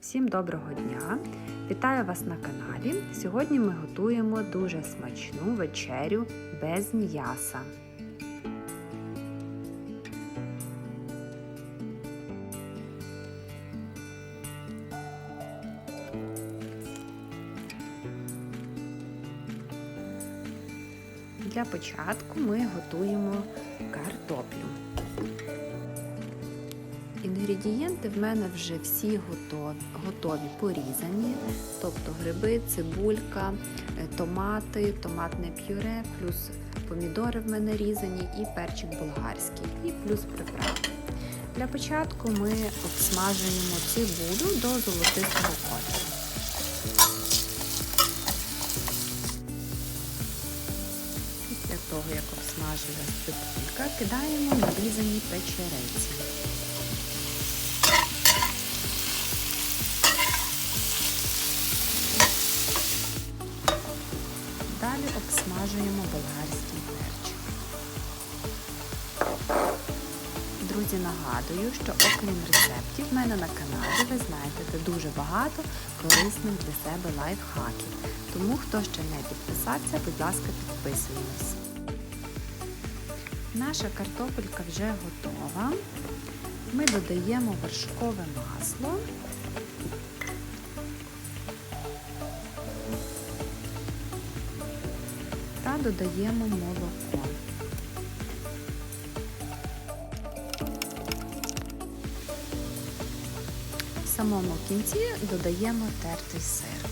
Всім доброго дня! Вітаю вас на каналі. Сьогодні ми готуємо дуже смачну вечерю без м'яса. Для початку ми готуємо картоплю. Інгредієнти в мене вже всі готові, готові порізані, тобто гриби, цибулька, е, томати, томатне пюре, плюс помідори в мене різані і перчик болгарський, і плюс приправи. Для початку ми обсмажуємо цибулю до золотистого кольору. Після того, як обсмажилась цибулька, кидаємо нарізані печериці. Обсмажуємо болгарський перчик. Друзі, нагадую, що окрім рецептів в мене на каналі ви знайдете дуже багато корисних для себе лайфхаків. Тому, хто ще не підписався, будь ласка, підписуємось. Наша картопелька вже готова. Ми додаємо вершкове масло. Та додаємо молоко. В самому кінці додаємо тертий сир.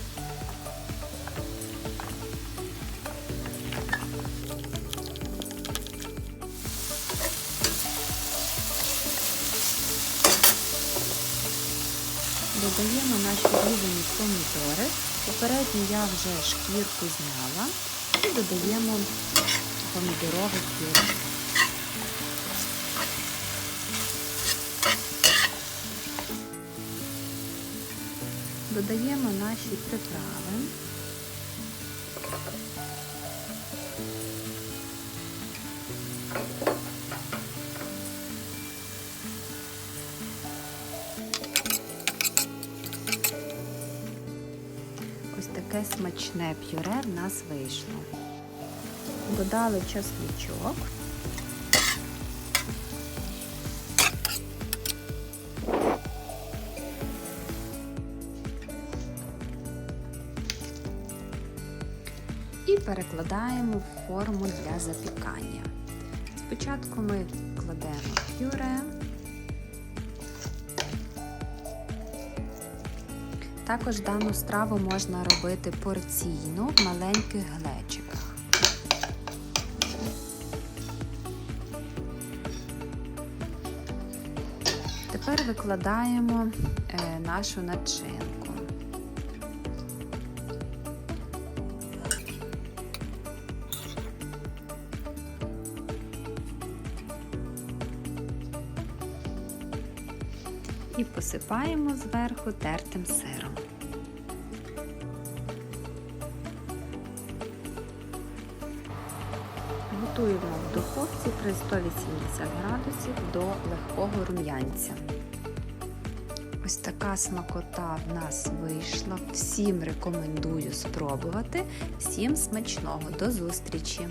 Додаємо наші різані помідори. Попередньо я вже шкірку зняла і додаємо помідорове пюре. Додаємо наші приправи. Таке смачне пюре в нас вийшло. Додали чесничок. І перекладаємо в форму для запікання. Спочатку ми кладемо Також дану страву можна робити порційно в маленьких глечиках. Тепер викладаємо е, нашу начинку. І посипаємо зверху тертим сиром. Готуємо в духовці при 180 градусів до легкого рум'янця. Ось така смакота в нас вийшла. Всім рекомендую спробувати. Всім смачного! До зустрічі!